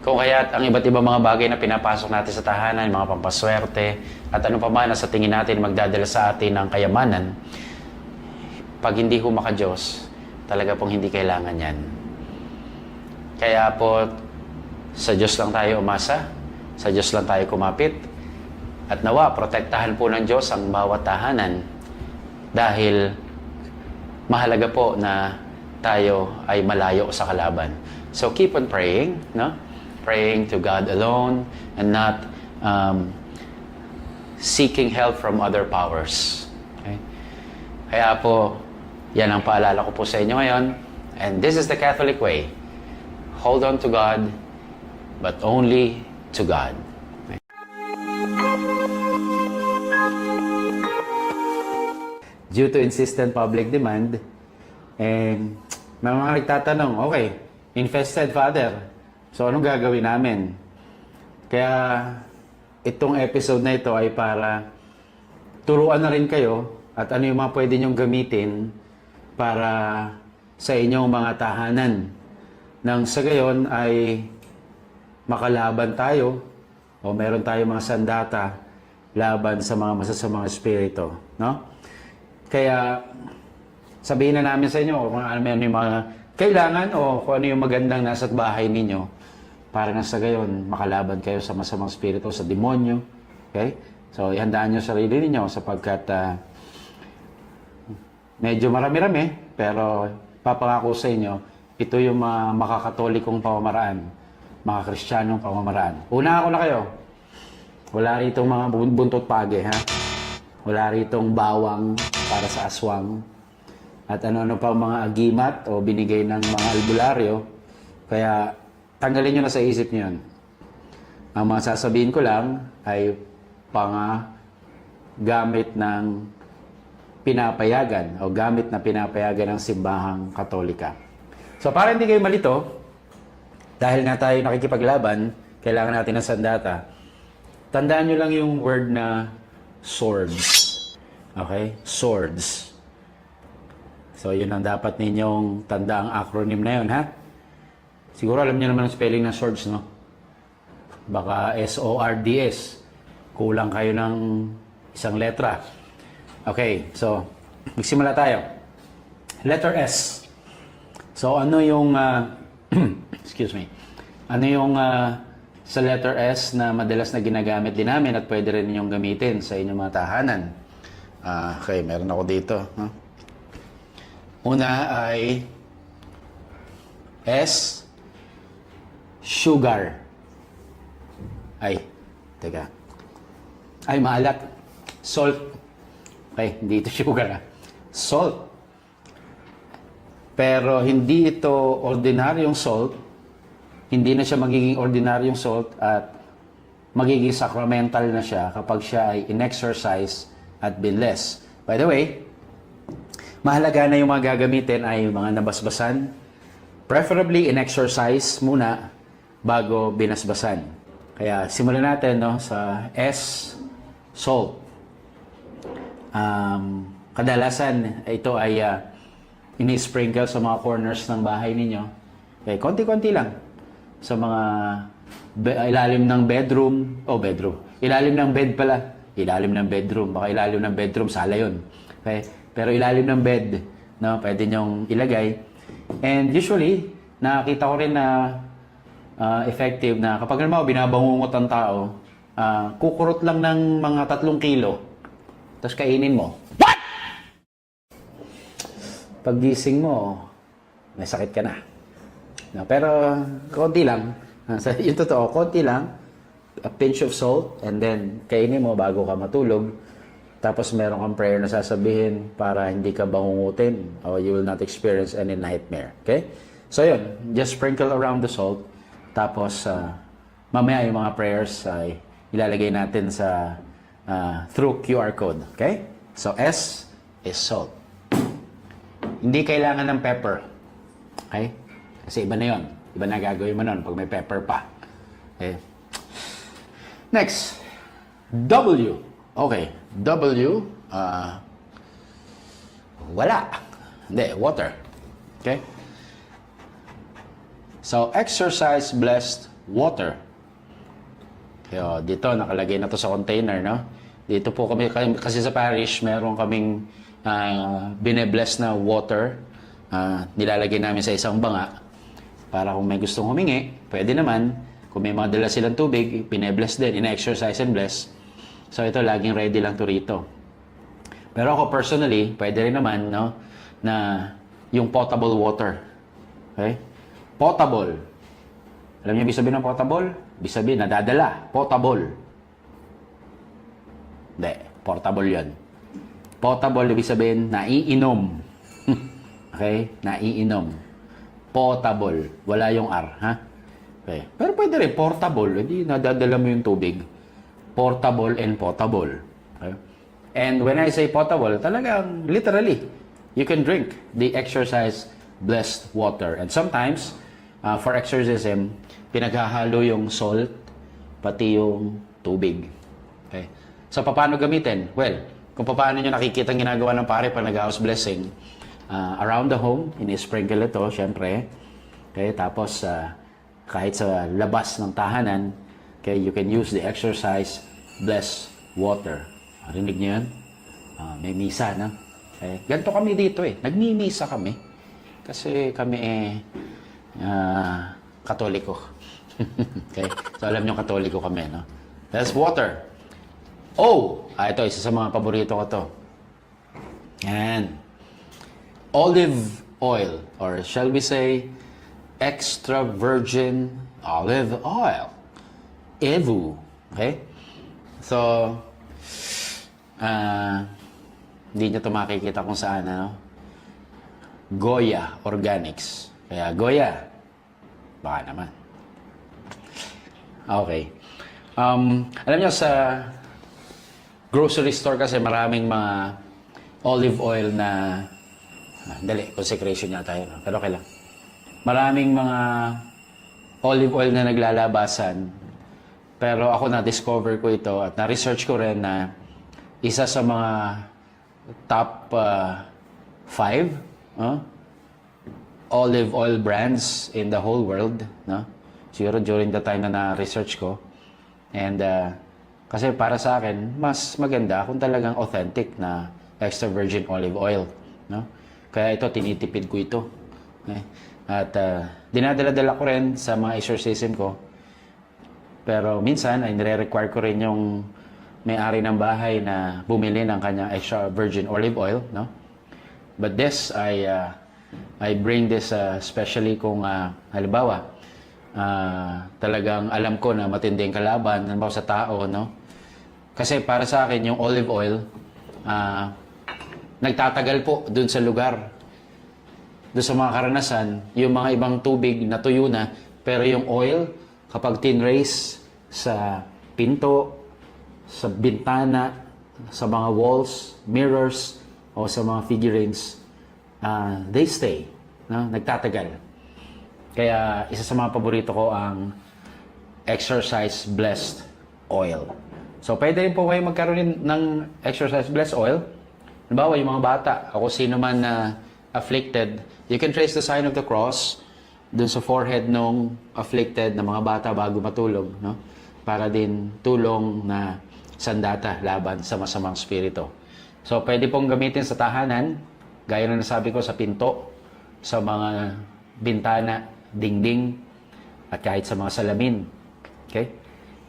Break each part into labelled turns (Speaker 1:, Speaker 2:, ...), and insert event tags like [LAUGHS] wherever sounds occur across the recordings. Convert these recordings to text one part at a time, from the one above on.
Speaker 1: Kung kaya't ang iba't ibang mga bagay na pinapasok natin sa tahanan, mga pampaswerte, at ano pa man na sa tingin natin magdadala sa atin ng kayamanan, pag hindi ho maka-Diyos, talaga pong hindi kailangan yan. Kaya po, sa Diyos lang tayo umasa, sa Diyos lang tayo kumapit, at nawa, protektahan po ng Diyos ang bawat tahanan dahil mahalaga po na tayo ay malayo sa kalaban. So keep on praying, no? Praying to God alone and not um, seeking help from other powers. Okay? Kaya po, yan ang paalala ko po sa inyo ngayon. And this is the Catholic way. Hold on to God, but only to God. Okay? Due to insistent public demand, and may mga nagtatanong, okay, infested father, so anong gagawin namin? Kaya itong episode na ito ay para turuan na rin kayo at ano yung mga pwede nyong gamitin para sa inyong mga tahanan. Nang sa gayon ay makalaban tayo o meron tayo mga sandata laban sa mga masasamang espiritu. No? Kaya sabihin na namin sa inyo kung ano yung mga kailangan o kung ano yung magandang nasa bahay ninyo para na sa gayon makalaban kayo sa masamang espiritu, sa demonyo. Okay? So, ihandaan nyo sarili ninyo sapagkat ah, medyo marami-rami, pero papangako sa inyo, ito yung mga makakatolikong pamamaraan, mga kristyanong pamamaraan. Una ako na kayo. Wala rito mga bun- buntot page, ha? Wala ritong bawang para sa aswang. At ano-ano pa mga agimat o binigay ng mga albularyo. Kaya tanggalin nyo na sa isip nyo yun. Ang mga sasabihin ko lang ay panga gamit ng pinapayagan o gamit na pinapayagan ng simbahang katolika. So para hindi kayo malito, dahil nga tayo nakikipaglaban, kailangan natin ng sandata. Tandaan nyo lang yung word na swords. Okay? Swords. So, yun ang dapat ninyong tanda ang acronym na yun, ha? Siguro alam niyo naman ang spelling ng swords, no? Baka S-O-R-D-S. Kulang kayo ng isang letra. Okay, so, magsimula tayo. Letter S. So, ano yung, ah, [CLEARS THROAT] excuse me, ano yung ah, sa letter S na madalas na ginagamit din namin at pwede rin ninyong gamitin sa inyong mga tahanan? Ah, okay, meron ako dito. Huh? Una ay S, sugar. Ay, teka. Ay, maalat. Salt. Okay, hindi ito [LAUGHS] sugar ah. Salt. Pero hindi ito ordinaryong salt. Hindi na siya magiging ordinaryong salt at magiging sacramental na siya kapag siya ay in-exercise at binless. By the way, mahalaga na yung mga gagamitin ay mga nabasbasan. Preferably in-exercise muna bago binasbasan. Kaya simulan natin no, sa S, salt. Um, kadalasan ito ay uh, ini-sprinkle sa mga corners ng bahay ninyo. Okay, konti-konti lang sa mga ilalim ng bedroom, o oh, bedroom, ilalim ng bed pala, ilalim ng bedroom, baka ilalim ng bedroom, sala yun. Okay? Pero ilalim ng bed, no, pwede nyong ilagay. And usually, nakita ko rin na ah, effective na kapag naman binabangungot ang tao, ah, kukurot lang ng mga tatlong kilo, tapos kainin mo. What? Paggising mo, may sakit ka na. No, pero konti lang. Ah, sa [LAUGHS] yung totoo, konti lang. A pinch of salt and then kainin mo bago ka matulog. Tapos meron kang prayer na sasabihin para hindi ka bangungutin or you will not experience any nightmare. Okay? So yun, just sprinkle around the salt. Tapos ah, mamaya yung mga prayers ay ilalagay natin sa ah, through QR code. Okay? So S is salt. Hindi kailangan ng pepper. Okay? Kasi iba na yon. Iba na gagawin mo nun pag may pepper pa. Okay? Next. W. Okay. W. ah, wala. Hindi, water. Okay? So, exercise blessed water. Kaya dito, nakalagay na to sa container, no? Dito po kami, kasi sa parish, meron kaming uh, binebless na water. ah, nilalagay namin sa isang banga para kung may gustong humingi, pwede naman. Kung may mga dala silang tubig, binebless din, ina-exercise and bless. So ito, laging ready lang to rito. Pero ako personally, pwede rin naman, no, na yung potable water. Okay? Potable. Alam niyo ibig sabihin ng potable? Ibig sabihin, nadadala. Potable. Hindi, portable yon. Potable, ibig sabihin, naiinom. [LAUGHS] okay? Naiinom. Potable. Wala yung R, ha? Okay. Pero pwede rin, portable. Hindi nadadala mo yung tubig. Portable and potable. Okay? And when I say potable, talagang literally, you can drink the exercise blessed water. And sometimes, uh, for exorcism, pinaghahalo yung salt, pati yung tubig. Okay? So, paano gamitin? Well, kung paano nyo nakikita ginagawa ng pare pag nag-house blessing, uh, around the home, ini-sprinkle ito, syempre. Okay? Tapos, uh, kahit sa labas ng tahanan, okay, you can use the exercise blessed water. Rinig niyo yan? Ah, may misa, no? Eh, ganito kami dito eh. Nagmimisa kami. Kasi kami eh, ah, katoliko. [LAUGHS] okay? So alam niyo katoliko kami, no? That's water. Oh! Ah, ito, isa sa mga paborito ko to. Yan. Olive oil. Or shall we say, extra virgin olive oil. EVU. Okay? So, ah, hindi nyo ito makikita kung saan, ano? Goya Organics. Kaya Goya, baka naman. Okay. Um, alam nyo, sa grocery store kasi maraming mga olive oil na... Ah, dali, consecration yata yun. ah. Pero okay lang. Maraming mga olive oil na naglalabasan. Pero ako na-discover ko ito at na-research ko rin na isa sa mga top 5 olive oil brands in the whole world. No? Siguro during the time na na-research ko. And uh, kasi para sa akin, mas maganda kung talagang authentic na extra virgin olive oil. No? Kaya ito, tinitipid ko ito. Okay? At uh, dinadala-dala ko rin sa mga exorcism ko. Pero minsan ay nire-require ko rin yung may-ari ng bahay na bumili ng kanyang extra virgin olive oil, no? But this I uh, I bring this uh, especially kung uh, halimbawa uh, talagang alam ko na matinding kalaban halimbawa sa tao, no? Kasi para sa akin yung olive oil uh, nagtatagal po dun sa lugar doon sa mga karanasan, yung mga ibang tubig na tuyo na, pero yung oil, kapag tinrace sa pinto, sa bintana, sa mga walls, mirrors, o sa mga figurines, ah, they stay. No? Nagtatagal. Kaya isa sa mga paborito ko ang exercise blessed oil. So pwede rin po kayo magkaroon ng exercise blessed oil. Halimbawa, yung mga bata, ako sino man na afflicted, you can trace the sign of the cross dun sa forehead nung afflicted na mga bata bago matulog, no? Para din tulong na sandata laban sa masamang spirito. So, pwede pong gamitin sa tahanan, gaya na nasabi ko sa pinto, sa mga bintana, dingding, at kahit sa mga salamin. Okay?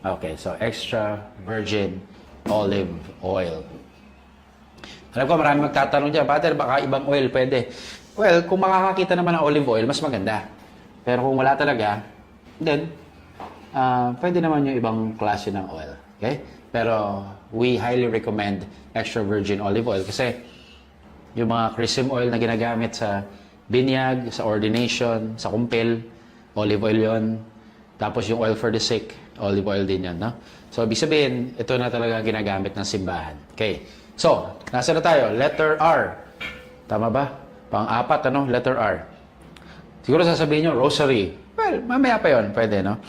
Speaker 1: Okay, so extra virgin olive oil. Alam ko marami magtatanong dyan, Pater, baka ibang oil pwede. Well, kung makakakita naman ng olive oil, mas maganda. Pero kung wala talaga, then, ah, pwede naman yung ibang klase ng oil. Okay? Pero we highly recommend extra virgin olive oil kasi yung mga chrism oil na ginagamit sa binyag, sa ordination, sa kumpil, olive oil yon. Tapos yung oil for the sick, olive oil din yan, no? So, ibig sabihin, ito na talaga ginagamit ng simbahan. Okay. So, nasa na tayo? Letter R. Tama ba? Pang-apat, ano? Letter R. Siguro sasabihin nyo, rosary. Well, mamaya pa yon Pwede, no?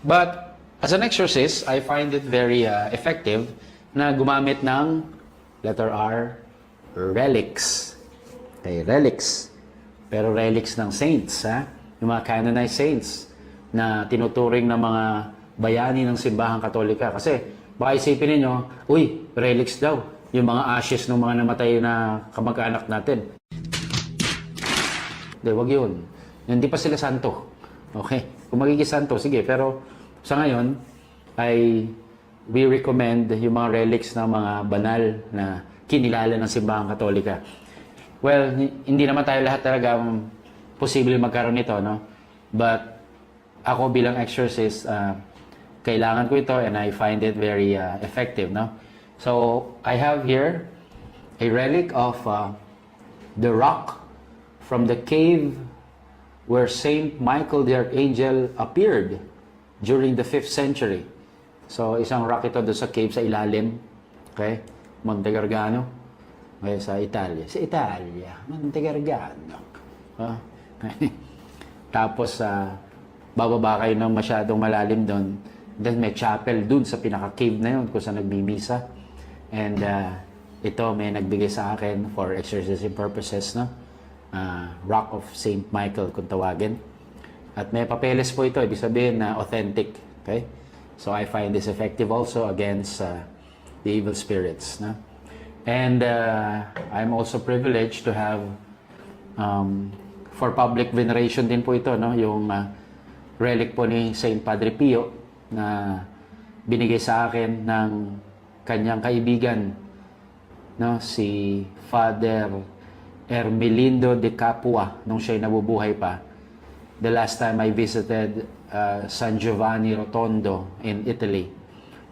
Speaker 1: But, as an exorcist, I find it very uh, effective na gumamit ng letter R, relics. Okay, relics. Pero relics ng saints, ha? Yung mga canonized saints. na tinuturing ng mga bayani ng simbahang katolika. Kasi baka isipin ninyo, uy, relics daw, yung mga ashes ng mga namatay na kamag-anak natin. Hindi, wag yun. Hindi pa sila santo. Okay? Kung magiging santo, sige. Pero sa ngayon, ay we recommend yung mga relics ng mga banal na kinilala ng simbahang katolika. Well, hi- hindi naman tayo lahat talaga um, posible magkaroon nito, no? But ako bilang exorcist, ah, kailangan ko ito and I find it very ah, effective, no? So, I have here a relic of ah, the rock from the cave where Saint Michael the Archangel appeared during the 5th century. So, isang rock ito doon sa cave sa ilalim. Okay? Monte Gargano. Okay, sa Italia. Sa Italia. Monte Gargano. [LAUGHS] Ah. Tapos, sa bababa kayo ng masyadong malalim doon. Then, may chapel doon sa pinaka-cave na yun kung saan nagmimisa. And ah, ito may nagbigay sa akin for exorcism purposes, no? Ah, Rock of Saint Michael kung tawagin. At may papeles po ito, ibig sabihin na authentic. Okay? So I find this effective also against uh, the evil spirits. No? And uh, I'm also privileged to have um, for public veneration din po ito, no? yung uh, relic po ni Saint Padre Pio na binigay sa akin ng kanyang kaibigan no si Father Ermelindo de Capua nung siya'y nabubuhay pa. The last time I visited uh, San Giovanni Rotondo in Italy,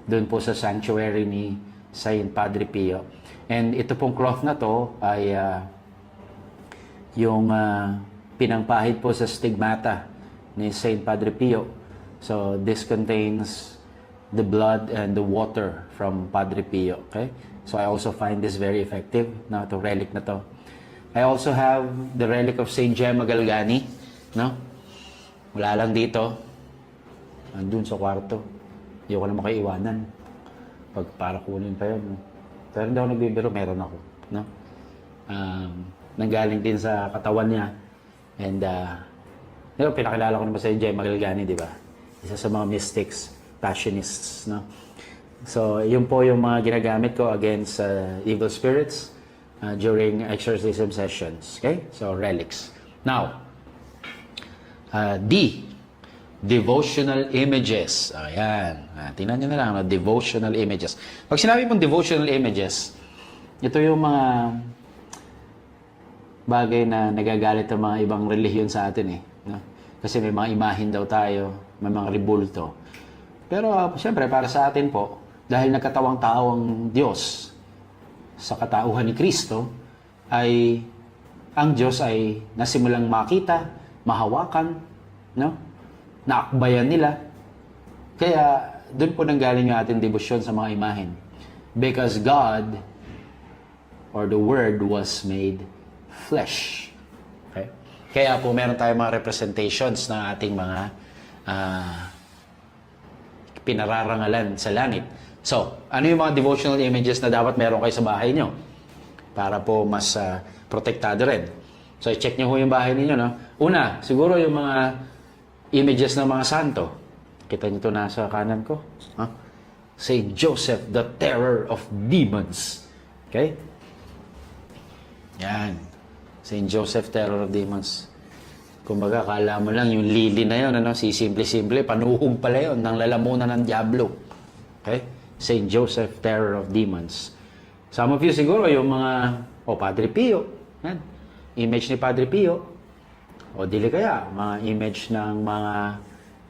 Speaker 1: doon po sa sanctuary ni Saint Padre Pio. And ito pong cloth na to ay uh, yung uh, pinangpahid po sa stigmata ni Saint Padre Pio. So this contains the blood and the water from Padre Pio. Okay? So I also find this very effective na to relic na to. I also have the relic of Saint Gemma Galgani. No? Wala lang dito. Andun sa kwarto. Hindi ko na makaiwanan. Pag para kunin pa yun. no? Pero hindi ako nagbibiro, meron ako. No? Um, nanggaling din sa katawan niya. And, uh, you know, pinakilala ko naman sa Gemma Galgani, di ba? Isa sa mga mystics, passionists, no? So, yun po yung mga ginagamit ko against uh, evil spirits uh, during exorcism sessions. Okay? So, relics. Now, uh, D, devotional images. Ayan. Ah, tingnan nyo na lang, no? devotional images. Pag sinabi pong devotional images, ito yung mga bagay na nagagalit ng mga ibang relihiyon sa atin eh. No? Kasi may mga imahin daw tayo, may mga ribulto. Pero uh, siyempre, para sa atin po, dahil nagkatawang tao ang Diyos sa katauhan ni Kristo, ay ang Diyos ay nasimulang makita, mahawakan, no? Naakbayan nila. Kaya doon po nanggaling yung ating debosyon sa mga imahen. Because God or the Word was made flesh. Okay? Kaya po meron tayong mga representations ng ating mga ah, pinararangalan sa langit. So, ano yung mga devotional images na dapat meron kayo sa bahay nyo? Para po mas ah, protektado rin. So, i-check nyo ho yung bahay ninyo. No? Una, siguro yung mga images ng mga santo. Kita nyo ito nasa kanan ko. Huh? Saint Joseph, the terror of demons. Okay? Yan. Saint Joseph, terror of demons. Kumbaga, kala mo lang yung lili na yun, ano, si simple-simple, panuhog pala yun, ng lalamunan ng Diablo. Okay? Saint Joseph, terror of demons. Some of you siguro, yung mga, o Padre Pio, yan, image ni Padre Pio, o dili kaya, mga image ng mga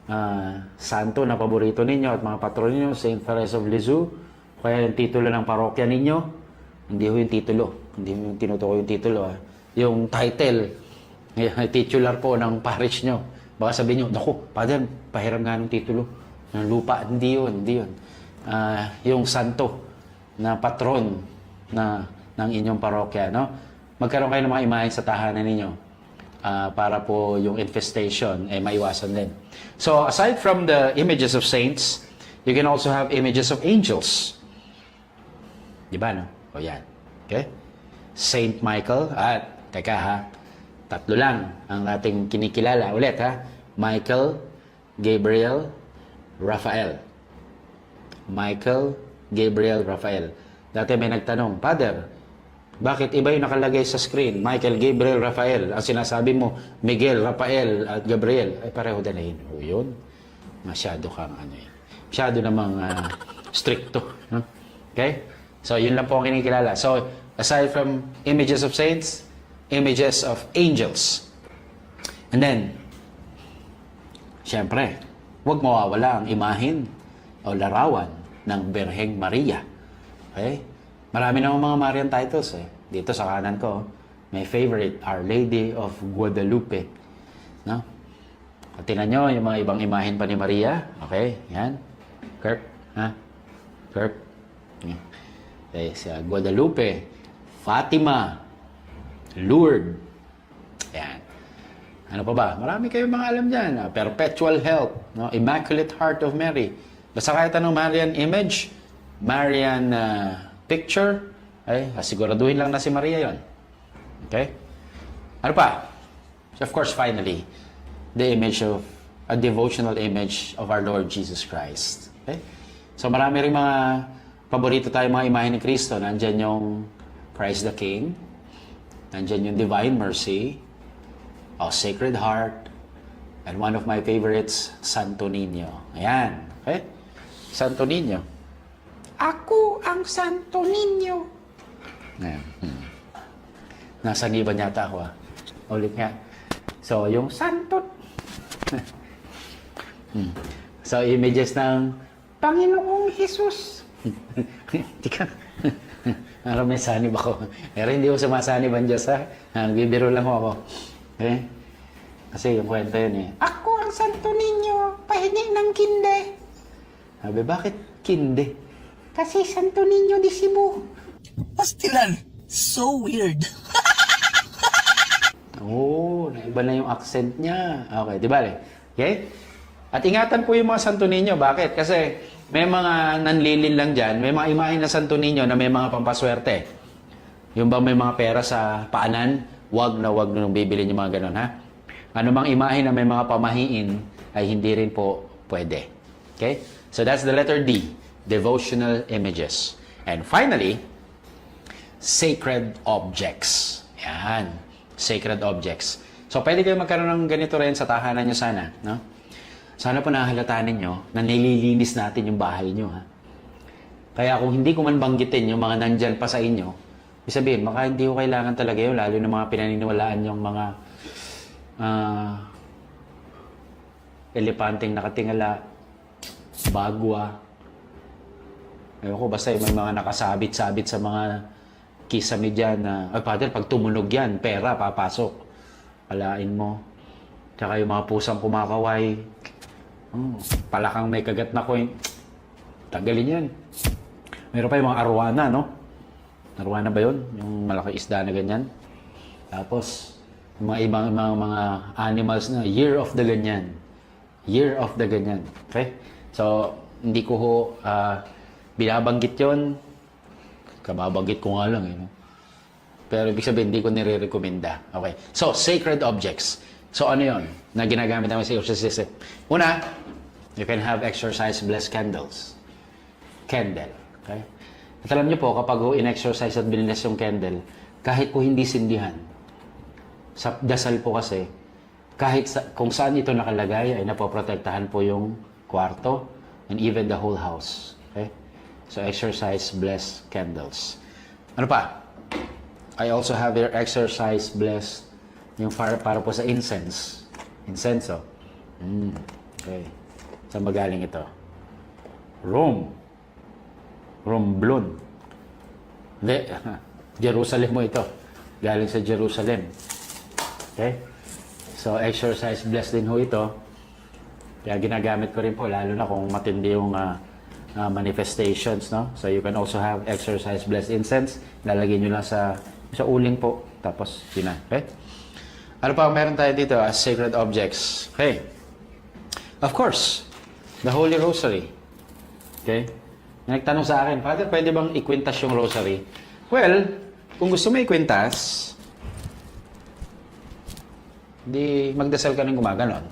Speaker 1: ah, santo na paborito ninyo at mga patron ninyo, Saint Therese of Lisieux, kaya yung titulo ng parokya ninyo, hindi ho yung titulo, hindi mo yung tinutukoy yung titulo, ah. yung title, [LAUGHS] Yeah, titular po ng parish nyo. Baka sabihin nyo, naku, Father, pahiram nga ng titulo ng lupa. Hindi yun, hindi yun. Ah, yung santo na patron na ng inyong parokya, no? Magkaroon kayo ng mga imahen sa tahanan ninyo ah, para po yung infestation eh maiwasan din. So, aside from the images of saints, you can also have images of angels. Di ba, no? O yan. Okay? Saint Michael at, teka ha, tatlo lang ang ating kinikilala. Ulit ha, Michael, Gabriel, Raphael. Michael, Gabriel, Raphael. Dati may nagtanong, Father, bakit iba yung nakalagay sa screen? Michael, Gabriel, Raphael. Ang sinasabi mo, Miguel, Raphael, at Gabriel. Ay pareho din O yun, masyado kang ano eh. Masyado namang ah, stricto. no? Okay? So, yun lang po ang kinikilala. So, aside from images of saints, images of angels. And then, Siyempre, huwag mawawala ang imahin o larawan ng Berheng Maria. Okay? Marami namang mga Marian titles eh. Dito sa kanan ko, my favorite, Our Lady of Guadalupe. No? At tingnan nyo yung mga ibang imahin pa ni Maria. Okay? Yan. Kirk. Ha? Kirk. Okay, si Guadalupe. Fatima. Lourdes. Yan. Ano pa ba? Marami kayong mga alam dyan. ah, Perpetual Help, no? Immaculate Heart of Mary. Basta kahit anong Marian image, Marian ah, picture, ay, asiguraduhin lang na si Maria yon. Okay? Ano pa? So of course, finally, the image of, a devotional image of our Lord Jesus Christ. Okay? So marami rin mga paborito tayo mga imahe ni Kristo. Nandyan yung Christ the King. Nandyan yung Divine Mercy. O Sacred Heart. And one of my favorites, Santo Niño. Ayan. Okay? Santo Niño. Ako ang Santo Niño. Ayan. Hmm. Nasa giban yata ako ah. Ulit nga. So, yung Santo. [LAUGHS] Hmm. So, images ng Panginoong Jesus. Hindi ka. Parang may sanib ako. Pero hindi ko sumasanib ang Diyos ha. Nagbibiro lang ako. Eh? Kasi yung kwento yun eh. Ako ang Santo Niño, pahingi ng kinde. Sabi, bakit kinde? Kasi Santo Niño di Cebu.
Speaker 2: Pastilan. So weird. [LAUGHS]
Speaker 1: Oo, oh, naiba na yung accent niya. Okay, di ba? Okay? At ingatan po yung mga Santo Niño. Bakit? Kasi may mga nanlilin lang dyan, may mga imahin na Santo Niño na may mga pampaswerte. Yung ba may mga pera sa paanan, wag na wag nung bibili yung mga ganun, ha? Ano mang imahe na may mga pamahiin ay hindi rin po pwede. Okay? So that's the letter D, devotional images. And finally, sacred objects. Yan. Sacred objects. So, pwede kayo magkaroon ng ganito rin sa tahanan nyo sana. No? Sana po nakahalataan ninyo na nililinis natin yung bahay nyo. Ha? Kaya kung hindi ko man banggitin yung mga nandyan pa sa inyo, ibig sabihin, baka hindi ko kailangan talaga yun, lalo ng mga pinaniniwalaan yung mga ah, elepanteng nakatingala, bagwa, Ewan ko, basta yung may mga nakasabit-sabit sa mga kisame dyan na, ay, Father, pag tumunog yan, pera, papasok. Alain mo. Tsaka yung mga pusang kumakaway, hmm, palakang may kagat na coin, tanggalin yan. Meron pa yung mga arwana, no? Arwana ba yun? Yung malaki isda na ganyan. Tapos, yung mga ibang mga, mga animals na year of the ganyan. Year of the ganyan. Okay? So, hindi ko ho ah, binabanggit yon Kababanggit ko nga lang. Eh? Pero ibig sabihin, hindi ko nire-recommenda. Okay. So, sacred objects. So, ano yon na ginagamit namin sa exorcism? Una, you can have exercise blessed candles. Candle. Okay? At alam niyo po, kapag in-exercise at biniless yung candle, kahit po hindi sindihan, sa dasal po kasi, kahit sa, kung saan ito nakalagay, ay napoprotektahan po yung kwarto and even the whole house. So, exercise blessed candles. Ano pa? I also have here exercise blessed yung para, para po sa incense. Incenso. Mm, okay. Saan magaling ito? Rome. Romblon. Hindi. [LAUGHS] Jerusalem mo ito. Galing sa Jerusalem. Okay? So, exercise blessed din ho ito. Kaya ginagamit ko rin po, lalo na kung matindi yung ah, ah, manifestations, no? So, you can also have exercise blessed incense. Lalagay nyo lang sa, sa uling po. Tapos, yun na. Okay? Ano pa meron tayo dito as sacred objects? Okay. Of course, the Holy Rosary. Okay? May Nagtanong sa akin, Father, pwede bang ikwintas yung rosary? Well, kung gusto mo ikwintas, di magdasal ka ng gumaganon.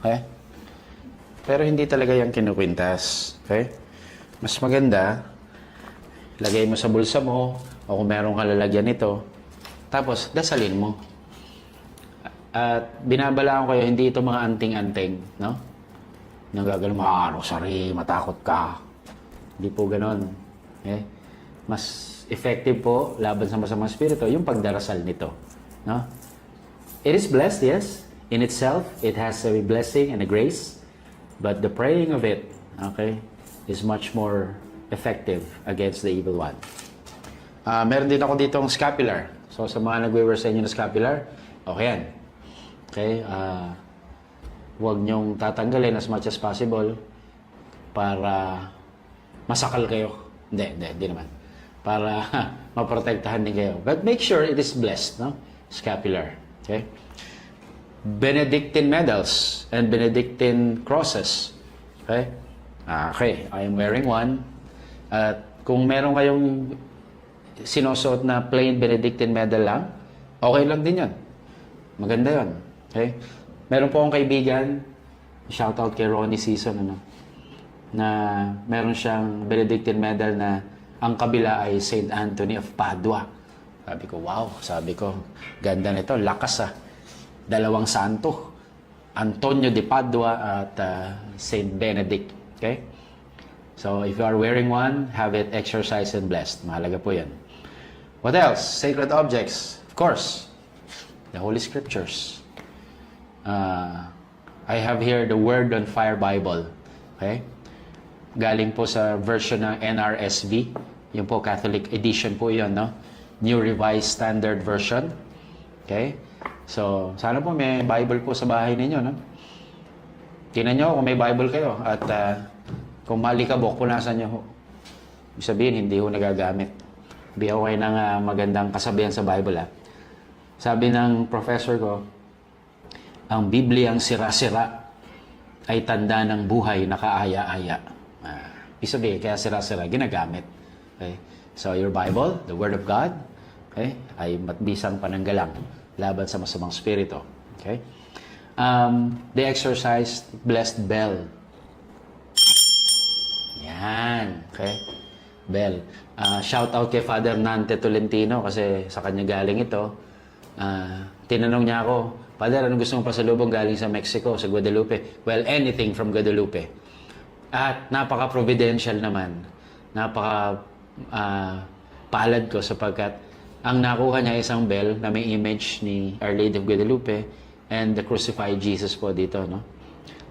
Speaker 1: Okay? Pero hindi talaga yung kinukwintas. Okay? Mas maganda, lagay mo sa bulsa mo, o kung meron ka lalagyan nito, tapos dasalin mo. At binabalaan ko kayo, hindi ito mga anting-anting, no? Nang gagawin mo, ah, rosary, matakot ka. Hindi po ganon. Okay? Mas effective po laban sa masamang spirito yung pagdarasal nito. No? It is blessed, yes. In itself, it has a blessing and a grace. But the praying of it, okay, is much more effective against the evil one. Ah, meron din ako ditong scapular. So sa mga nagwe-wear sa inyo ng scapular, okay yan. Okay? ah huwag niyong tatanggalin as much as possible para masakal kayo. Hindi, hindi, hindi naman. Para [LAUGHS] maprotektahan din kayo. But make sure it is blessed, no? Scapular. Okay? Benedictine medals and Benedictine crosses. Okay? Ah, okay, I am wearing one. At kung meron kayong sinusuot na plain Benedictine medal lang, okay lang din yan. Maganda yon. Okay? Meron po akong kaibigan, shout out kay Ronnie Season, ano, na meron siyang Benedictine medal na ang kabila ay St. Anthony of Padua. Sabi ko, wow, sabi ko, ganda nito, lakas ah. Dalawang santo. Antonio de Padua at uh, St. Benedict. Okay? So, if you are wearing one, have it exercised and blessed. Mahalaga po yan. What else? Sacred objects. Of course, the Holy Scriptures. Uh, I have here the Word on Fire Bible. Okay? Galing po sa version ng NRSV. Yung po, Catholic edition po yun, no? New Revised Standard Version. Okay? So, sana po may Bible po sa bahay ninyo, no? Tingnan nyo kung may Bible kayo at uh, kung malikabok, punasan nyo ho. Ibig sabihin, hindi ho nagagamit. Bigyan ko kayo ng ah, magandang kasabihan sa Bible, ha? Sabi ng professor ko, ang Bibliang sira-sira ay tanda ng buhay na kaaya-aya. Ah, ibig sabihin, kaya sira-sira, ginagamit. Okay? So, your Bible, the Word of God, okay, ay matbisang pananggalang laban sa masamang spirito. Okay? Um, they exercised blessed bell. Yan. Okay? Bell. Ah, shout out kay Father Nante Tolentino kasi sa kanya galing ito. Ah, tinanong niya ako, Father, ano gusto mong pasalubong galing sa Mexico, sa Guadalupe? Well, anything from Guadalupe. At napaka-providential naman. Napaka ah, palad ko sapagkat ang nakuha niya isang bell na may image ni Our Lady of Guadalupe and the crucified Jesus po dito, no?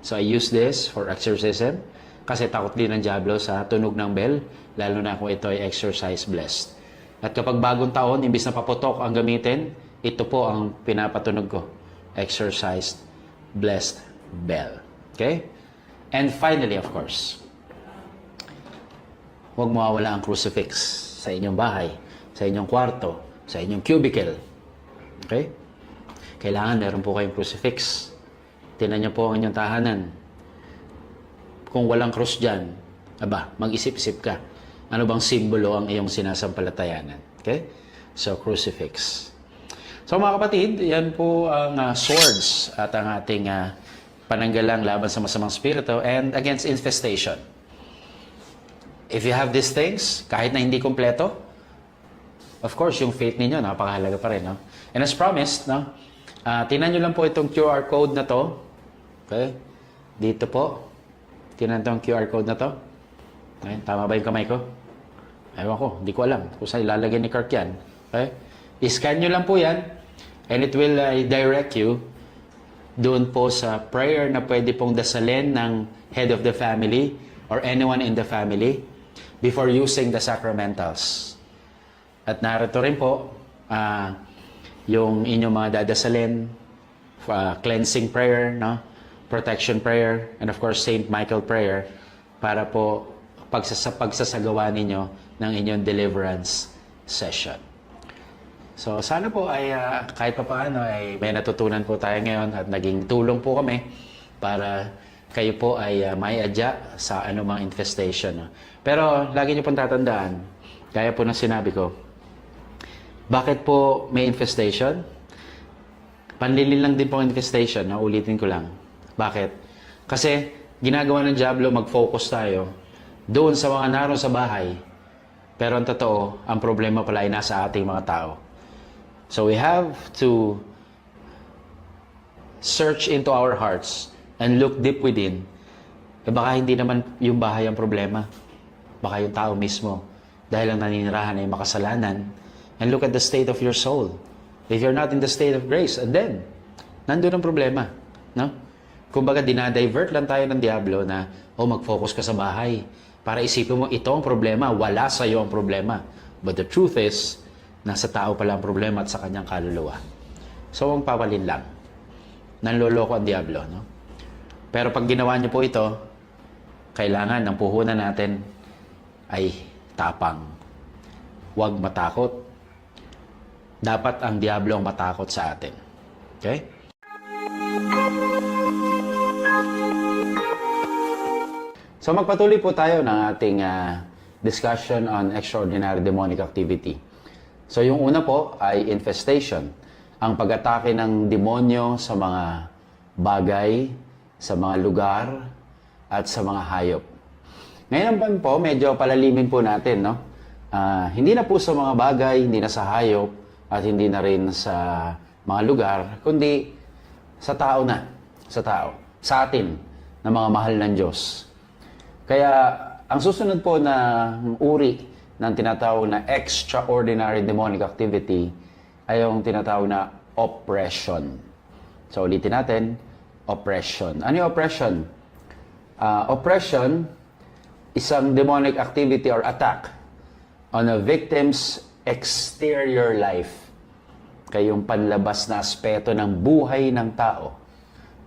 Speaker 1: So I use this for exorcism kasi takot din ng Diablo sa tunog ng bell, lalo na kung ito ay exercise blessed. At kapag bagong taon, imbis na paputok ang gamitin, ito po ang pinapatunog ko. Exercised blessed bell. Okay? And finally, of course, huwag mawawala ang crucifix sa inyong bahay, sa inyong kwarto, sa inyong cubicle. Okay? Kailangan meron po kayong crucifix. Tinan niyo po ang inyong tahanan. Kung walang cross dyan, aba, mag-isip-isip ka. Ano bang simbolo ang iyong sinasampalatayanan? Okay? So, crucifix. So, mga kapatid, yan po ang ah, swords at ang ating ah, pananggalang laban sa masamang spirito and against infestation. If you have these things, kahit na hindi kompleto, of course, yung faith ninyo, napakahalaga pa rin. No? And as promised, no? ah tinan nyo lang po itong QR code na to. Okay? Dito po. Tinan itong QR code na to. Okay? Tama ba yung kamay ko? Ewan ko, hindi ko alam kung saan ilalagay ni Kirk yan. Okay? I-scan nyo lang po yan and it will uh, direct you doon po sa prayer na pwede pong dasalin ng head of the family or anyone in the family before using the sacramentals. At narito rin po ah, yung inyong mga dadasalin, uh, cleansing prayer, no? protection prayer, and of course, Saint Michael prayer para po pagsasa pagsasagawa ninyo ng inyong deliverance session. So sana po ay ah, kahit pa paano ay may natutunan po tayo ngayon at naging tulong po kami para kayo po ay ah, may adya sa anumang infestation. Pero lagi niyo pong tatandaan, gaya po ng sinabi ko, bakit po may infestation? Panlilin lang din po infestation, no? ulitin ko lang. Bakit? Kasi ginagawa ng Diablo, mag-focus tayo doon sa mga naroon sa bahay. Pero ang totoo, ang problema pala ay nasa ating mga tao. So we have to search into our hearts and look deep within. Eh baka hindi naman yung bahay ang problema. Baka yung tao mismo. Dahil ang naninirahan ay makasalanan. And look at the state of your soul. If you're not in the state of grace, and then, nandun ang problema. No? Kumbaga, dinadivert lang tayo ng Diablo na, oh, mag-focus ka sa bahay. Para isipin mo, ito ang problema, wala sa iyo ang problema. But the truth is, nasa tao pala ang problema at sa kanyang kaluluwa. So, ang papalin lang. Nanloloko ang Diablo, no? Pero pag ginawa niyo po ito, kailangan ng puhunan natin ay tapang. Huwag matakot. Dapat ang Diablo ang matakot sa atin. Okay? So magpatuloy po tayo ng ating ah, discussion on extraordinary demonic activity. So yung una po ay infestation, ang pag-atake ng demonyo sa mga bagay, sa mga lugar, at sa mga hayop. Ngayon po, medyo palalimin po natin, no? Ah, hindi na po sa mga bagay, hindi na sa hayop, at hindi na rin sa mga lugar, kundi sa tao na, sa tao, sa atin, na mga mahal ng Diyos. Kaya ang susunod po na uri ng tinatawag na extraordinary demonic activity ay yung tinatawag na oppression. So ulitin natin, oppression. Ano yung oppression? Ah, oppression, isang demonic activity or attack on a victim's exterior life. Kaya yung panlabas na aspeto ng buhay ng tao.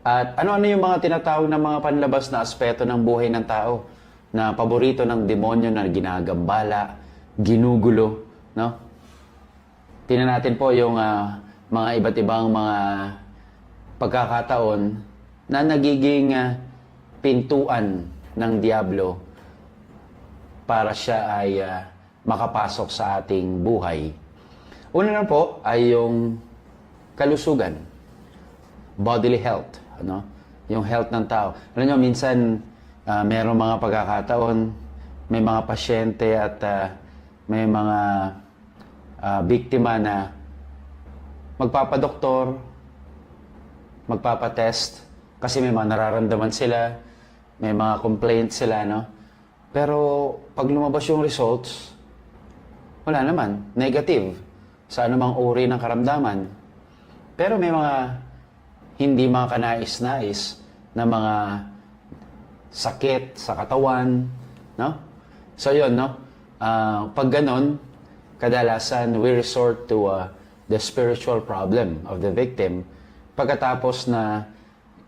Speaker 1: At ano-ano yung mga tinatawag na mga panlabas na aspeto ng buhay ng tao na paborito ng demonyo na ginagambala, ginugulo, no? Tingnan natin po yung ah, mga iba't ibang mga pagkakataon na nagiging ah, pintuan ng Diablo para siya ay ah, makapasok sa ating buhay. Una na po ay yung kalusugan bodily health, ano? Yung health ng tao. Alam nyo, minsan, uh, merong mga pagkakataon, may mga pasyente at ah, may mga ah, biktima na magpapadoktor, magpapatest, kasi may mga nararamdaman sila, may mga complaints sila, no? Pero pag lumabas yung results, wala naman, negative sa anumang uri ng karamdaman. Pero may mga hindi mga kanais-nais na mga sakit sa katawan, no? So yun, no? Ah, pag ganon, kadalasan we resort to ah, the spiritual problem of the victim pagkatapos na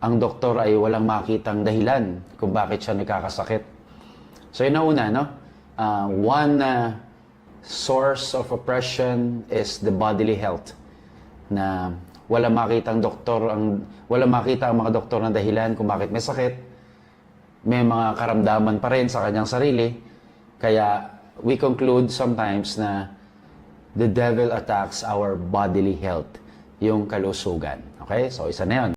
Speaker 1: ang doktor ay walang makitang dahilan kung bakit siya nagkakasakit. So yun ang una, no? Ah, one ah, source of oppression is the bodily health. Na wala makita ang doktor ang wala makita ang mga doktor ng dahilan kung bakit may sakit. May mga karamdaman pa rin sa kanyang sarili. Kaya we conclude sometimes na the devil attacks our bodily health yung kalusugan. Okay? So isa na yun